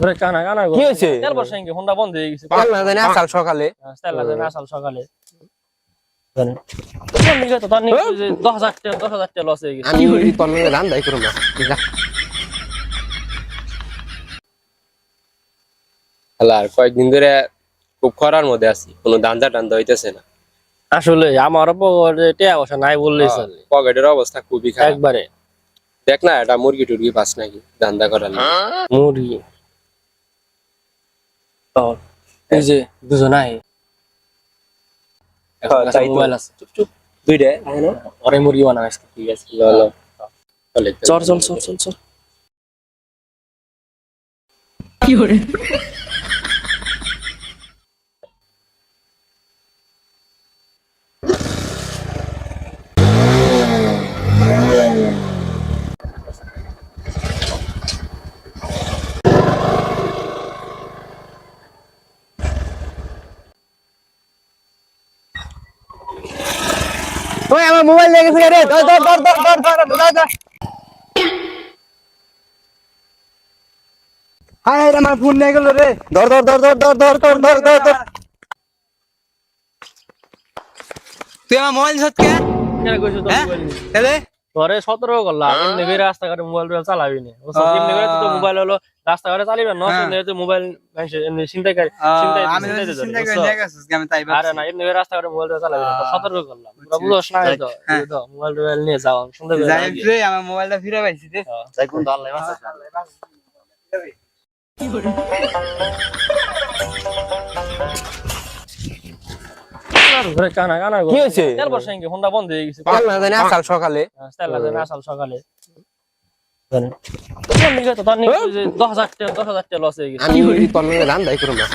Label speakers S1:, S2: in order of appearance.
S1: ঘরে কানা কানা
S2: কি হয়েছে?
S1: তেল বর্ষা ইনকে হোন্ডা বন্ধ হয়ে গেছে।
S2: তেল না জানি আসাল সকালে।
S1: তেল আসাল সকালে। হয়ে?
S2: আমি রান
S3: আর কয়েকদিন ধরে খুব খরার মধ্যে আছি। কোনো দান্দা টান্দা হইতেছে না।
S1: আসলে আমার পয়সা নাই বললেই চলে।
S3: পকেটের অবস্থা খুবই খারাপ।
S1: একবারে।
S3: দেখ না এটা মুরগি টুরগি পাস নাকি দান্দা করার।
S1: মুরগি। ও, এই যে দুজন আই
S3: হ্যাঁ,
S1: মোবাইল আছে। চুপ চুপ।
S3: দুইটা
S1: ওরে মুরগি বানাও আজকে। ঠিক আছে
S3: ল ল চলে
S1: চল চল চল চল। চল
S2: ওই আমার মোবাইল লেগে ফিরে রে ধর ধর ধর ধর ধর ধর ধর ধর হায় হায় আমার ফোন নিয়ে গেল রে ধর ধর ধর ধর ধর ধর ধর ধর ধর ধর তুই আমার মোবাইল সত্যি
S1: কেন কইছো তো
S2: হ্যাঁ?
S1: মোবাইল ঘরে সতর্ক করলাম রাস্তাঘাটে মোবাইল টোবাইল চালাবি না। মোবাইল হলো রাস্তাঘাটে চালিবে না মোবাইল চিন্তাই মোবাইল সতর্ক করলাম। মোবাইল টোবাইল নিয়ে যাও ধরে কানা কানা
S2: কি হয়েছে?
S1: তেল বর্ষা ইঙ্গে বন্ধ হয়ে গেছে।
S2: পাল না জানি আসাল সকালে।
S1: হ্যাঁ, তেল না জানি আসাল সকালে। হ্যাঁ?
S2: আমি তোর নামে দান দায় করো না।